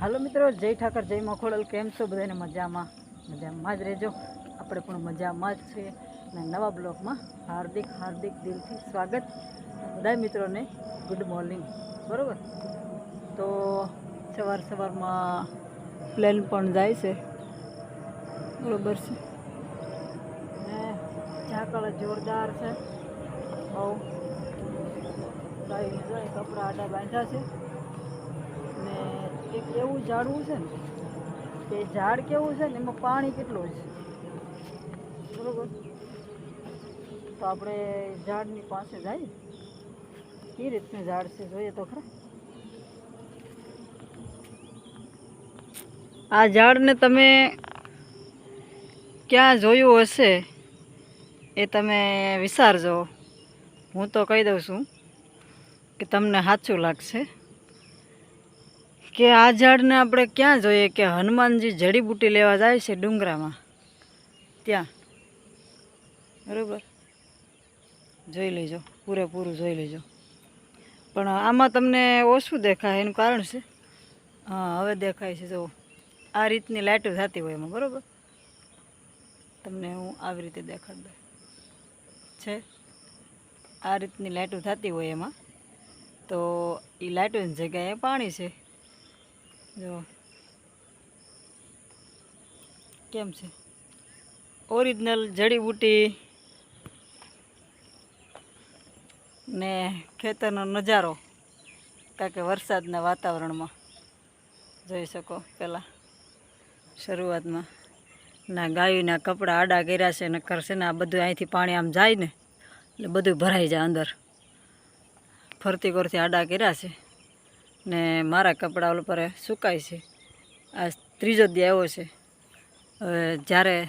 હાલો મિત્રો, જય ઠાકર, જય મખોડલ કેમ છો બધાને? મજામાં? મજામાં જ રહેજો. આપણે પણ મજામાં જ છીએ. અને નવા બ્લોગમાં હાર્દિક હાર્દિક દિલથી સ્વાગત. બધા મિત્રોને ગુડ મોર્નિંગ બરાબર? તો સવાર સવારમાં પ્લેન પણ જાય છે. બરાબર છે. ને ઝાકળ જોરદાર છે. બહુ. કપડાં આડા બાંધ્યા છે. એવું ઝાડવું છે ને, કે ઝાડ કેવું છે ને, એમાં પાણી કેટલું છે? બરોબર? તો આપણે ઝાડની પાસે જઈએ. કઈ રીતનું ઝાડ છે, જોઈએ તો ખરા. આ ઝાડને તમે ક્યાં જોયું હશે એ તમે વિચારજો. હું તો કહી દઉં છું કે તમને સાચું લાગશે. કે આ ઝાડને આપણે ક્યાં જોઈએ કે હનુમાનજી જડીબુટી લેવા જાય છે ડુંગરામાં? ત્યાં. બરાબર? જોઈ લેજો. પૂરેપૂરું જોઈ લેજો. પણ આમાં તમને ઓછું દેખાય, એનું કારણ છે? હા, હવે દેખાય છે જો આ રીતની લાઇટો થતી હોય એમાં, બરાબર? તમને હું આવી રીતે દેખાડ દઉં. છે? આ રીતની લાઇટો થતી હોય એમાં. તો એ લાઇટોની જગ્યાએ પાણી છે. જો. કેમ છે? ઓરિજિનલ જડીબુટી ને ખેતરનો નજારો કારણ કે વરસાદના વાતાવરણમાં. જોઈ શકો પહેલાં શરૂઆતમાં. ના ગાયોના કપડાં આડા કર્યા છે ને કરશે ને આ બધું અહીંથી પાણી આમ જાય ને, એટલે બધું ભરાઈ જાય અંદર. ફરતી કરતી આડા કર્યા છે. ને મારા કપડાં ઉપર સુકાય છે. આ ત્રીજો દી આવ્યો છે. હવે જ્યારે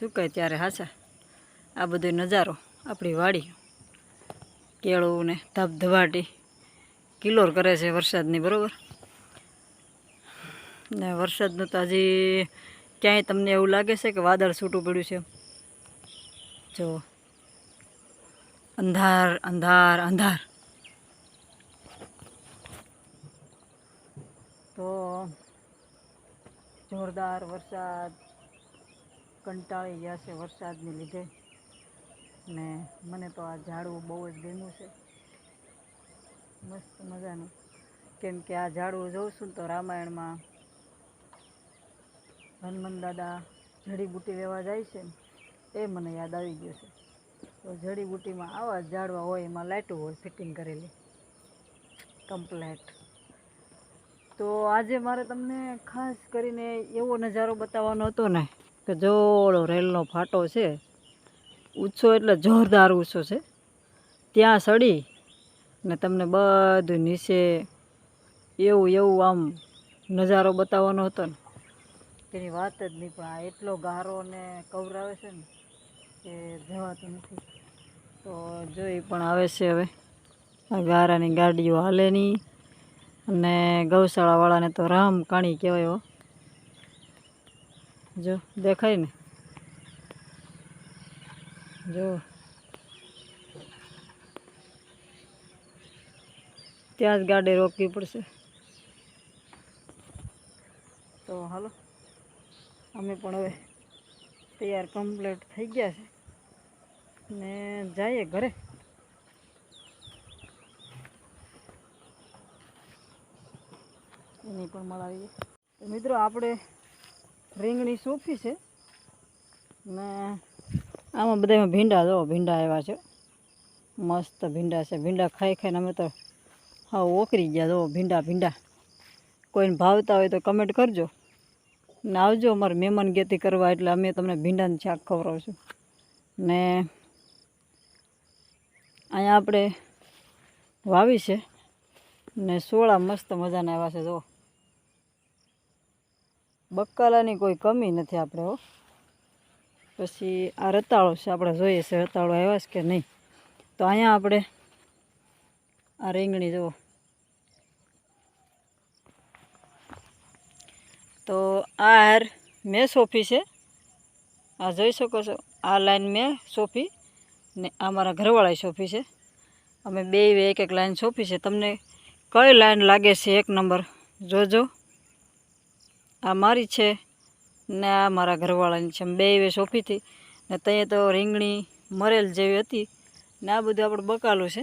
સુકાય ત્યારે હાચા. આ બધો નજારો આપણી વાડી. કેળું ને ધબધબાટી કિલોર કરે છે વરસાદની, બરાબર? ને વરસાદનું તો હજી ક્યાંય તમને એવું લાગે છે કે વાદળ છૂટું પડ્યું છે? જો. અંધાર અંધાર અંધાર. તો જોરદાર વરસાદ, કંટાળી ગયા છે વરસાદને લીધે. ને મને તો આ ઝાડવું બહુ જ ગમ્યું છે. મસ્ત મજાનું. કેમ કે આ ઝાડવું જોઉં છું તો રામાયણમાં હનુમાન દાદા જડીબુટી લેવા જાય છે એ મને યાદ આવી ગયું છે. તો જડીબુટીમાં આવા ઝાડવા હોય, એમાં લાઇટું હોય, ફિટિંગ કરેલી. કમ્પ્લેટ. તો આજે મારે તમને ખાસ કરીને એવો નજારો બતાવવાનો હતો ને કે જોડો રેલનો ફાટો છે. ઊંચો એટલે જોરદાર ઊંચો છે. ત્યાં સડી ને તમને બધું નીચે એવું એવું આમ નજારો બતાવવાનો હતો ને. તેની વાત જ નહીં, પણ આ એટલો ગારો ને કવરાવે છે ને કે જવાતું નથી. તો જોઈ પણ આવે છે હવે. આ ગારાની ગાડીઓ હાલે નહીં. અને ગૌશાળાવાળાને તો રામ કાણી કહેવાય હો. જો, દેખાય ને? જો. ત્યાં જ ગાડી રોકવી પડશે. તો હાલો, અમે પણ હવે તૈયાર કમ્પ્લીટ થઈ ગયા છે. ને જઈએ ઘરે. એની પણ મળાવીએ તો મિત્રો, આપણે રીંગણી સૂકી છે ને આમાં બધામાં ભીંડા, જો ભીંડા આવ્યા છે. મસ્ત ભીંડા છે. ભીંડા ખાઈ ખાઈને અમે તો હા ઓકરી ગયા, જો ભીંડા ભીંડા. કોઈને ભાવતા હોય તો કમેન્ટ કરજો. ને આવજો અમારે મહેમાન ગેતી કરવા, એટલે અમે તમને ભીંડાનું શાક ખવડાવશું. ને અહીંયા આપણે વાવી છે ને સોળા મસ્ત મજાના આવ્યા છે, જો. બકાલાની કોઈ કમી નથી આપણે, હો. પછી આ રતાળો છે, આપણે જોઈએ છે રતાળો આવ્યા છે કે નહીં. તો અહીંયા આપણે આ રીંગણી, જુઓ. તો આ હાર મેં સોફી છે. આ જોઈ શકો છો, આ લાઈન મેં સોફી ને આ મારા ઘરવાળાએ સોફી છે. અમે બે એક એક લાઈન સોંપી છે. તમને કઈ લાઈન લાગે છે એક નંબર, જોજો. આ મારી છે ને આ મારા ઘરવાળાની છે. બે વે સોંપી ને ત્યાં તો રીંગણી, મરેલ જેવી હતી ને આ બધું આપણે બકાલું છે.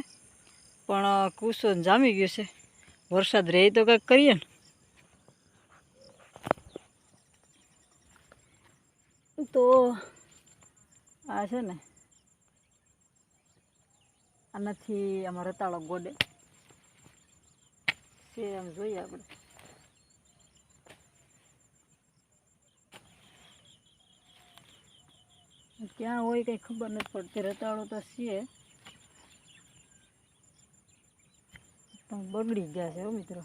પણ કુસો જામી ગયું છે. વરસાદ રહે તો કંઈક કરીએ ને. તો, આ છે ને, આનાથી આમાં રતાળો ગોડે. છે આમ જોઈએ આપણે ક્યાં હોય કંઈ ખબર નથી પડતી. રતાળો તો છે પણ બગડી ગયા છે હો મિત્રો.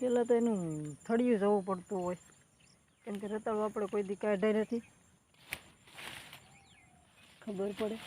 પેલા તો એનું થળિયું જવું પડતું હોય. કેમ કે રતાળું આપણે કોઈ દી કાઢાય નથી. ખબર પડે.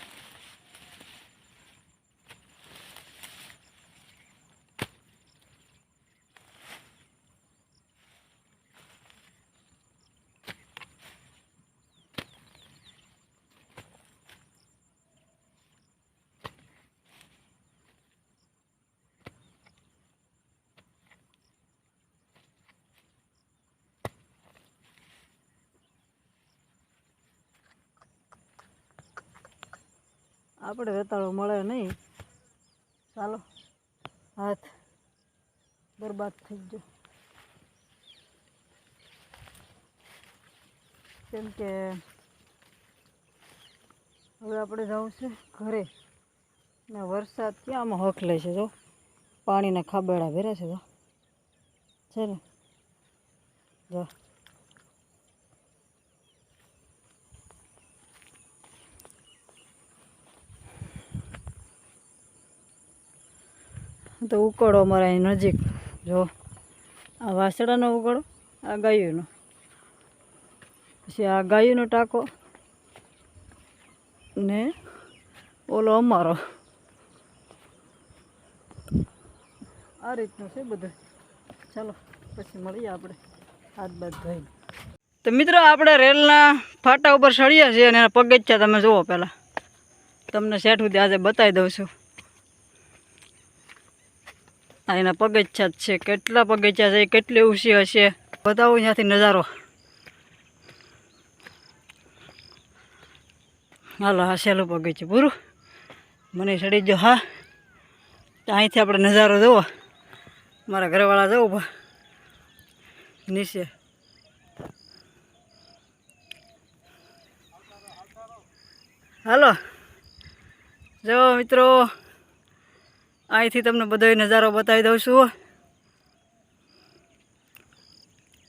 આપણે વેતાળો મળે નહીં. ચાલો, હાથ બરબાદ થઈ ગયો. કેમ કે હવે આપણે જવું છે ઘરે. ને વરસાદ ક્યાંમાં હક લે છે, જો? પાણીના ખાબેડા ભેરા છે, જો. છે ને? જો. તો ઉકળો અમારા અહીં નજીક. જો, આ વાસડાનો ઉકળો, આ ગાયુંનો. પછી આ ગાયુંનો ટાંકો ને ઓલો અમારો. આ રીતનું છે બધું. ચાલો, પછી મળીએ આપણે હાથ બાદ ધોઈને. તો મિત્રો, આપણે રેલના ફાટા ઉપર ચડ્યા છીએ અને પગથિયા તમે જુઓ પહેલાં. તમને સેઠ સુધી આજે બતાવી દઉં છું. આ એના પગથિયા જ છે. કેટલા પગથિયા છે, કેટલી ઊંચી હશે? બતાવો ત્યાંથી નજારો. હાલો હા સહેલું પગથિયું. પૂરું? મને ચડી જો હા. અહીંથી આપણે નજારો જોવો. મારા ઘરવાળા જવું નીચે. હાલો. જો મિત્રો. અહીંથી તમને બધો નજારો બતાવી દઉં છું.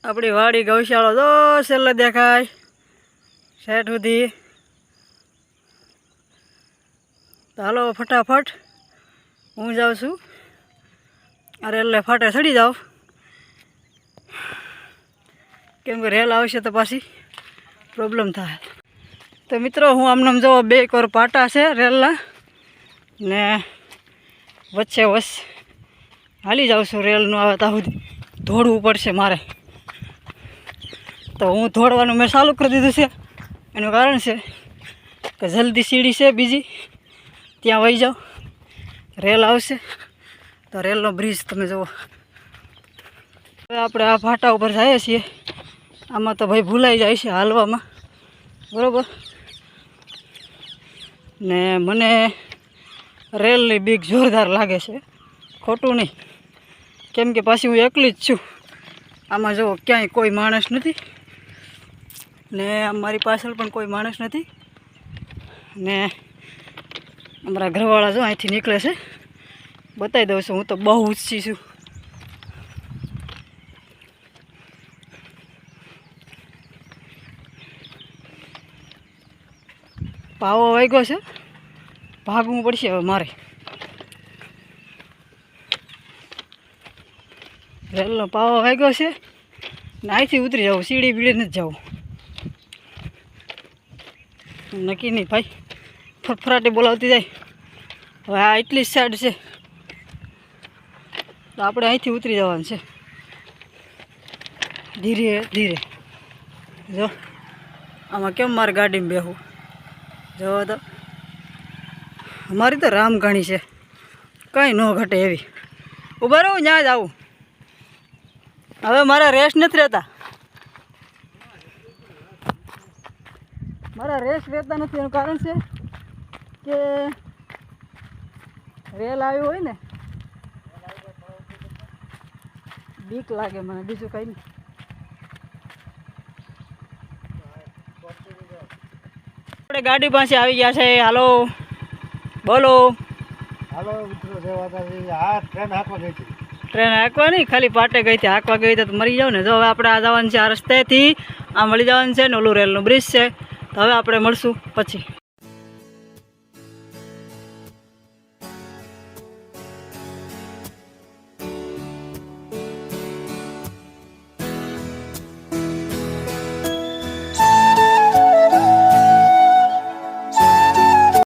આપણી વાડી ગૌશાળો તો છેલ્લે દેખાય. શેઠ સુધી. હાલો ફટાફટ હું જાઉં છું. અરે એટલે ફાટે ચડી જાઉં કેમ કે રેલ આવશે તો પાછી પ્રોબ્લેમ થાય. તો મિત્રો, હું આમને જો બે કોર પાટા છે રેલના. ને વચ્ચે વસ હાલી જાઉં છું રેલનું આવે ત્યાં સુધી દોડવું પડશે મારે. તો હું દોડવાનું મેં ચાલુ કરી દીધું છે. એનું કારણ છે કે જલ્દી સીડી છે બીજી. ત્યાં વહી જાઓ. રેલ આવશે. તો રેલનો બ્રિજ તમે જુઓ. હવે આપણે આ ફાટા ઉપર જઈએ છીએ. આમાં તો ભાઈ ભૂલાઈ જાય છે હાલવામાં. બરાબર? ને મને રેલની બીક જોરદાર લાગે છે. ખોટું નહીં. કેમ કે પાછી હું એકલી જ છું. આમાં જો ક્યાંય કોઈ માણસ નથી ને મારી પાછળ પણ કોઈ માણસ નથી ને અમારા ઘરવાળા જો અહીંથી નીકળે છે. બતાવી દઉં છું, હું તો બહુ ઊંચી છું. પાવો વાગ્યો છે. ભાગવું પડશે હવે મારે. રેલનો પાવો વાગ્યો છે ને અહીંથી ઉતરી જવું સીડી બીડી નથી જવું નક્કી નહીં ભાઈ, ફરફરાટી બોલાવતી જાય. હવે આ એટલી જ સાઈડ છે. તો આપણે અહીંથી ઉતરી જવાનું છે. ધીરે ધીરે. જો, આમાં કેમ મારે ગાડીમાં બેહવું? જો તો અમારી તો રામઘાણી છે. કંઈ ન ઘટે એવી. ઊભા રહું ત્યાં જ આવું. હવે મારા રેસ નથી રહેતા. મારા રેસ રહેતા નથી, એનું કારણ છે કે રેલ આવ્યું હોય ને, બીક લાગે મને, બીજું કંઈ નહીં. આપણે ગાડી પાસે આવી ગયા છે, હાલો. બોલો. હાલો મિત્રો જય માતાજી. આ ટ્રેન હાંકવા ગઈ હતી. ટ્રેન હાંકવા નહીં ખાલી પાટે ગઈ હતી. હાંકવા ગઈ હતી તો મરી જાવ ને. જો હવે આપણે આ જવાનું છે આ રસ્તેથી. આ મળી જવાનું છે ને ઓલું રેલનું બ્રિજ છે. તો હવે આપણે મળશું પછી.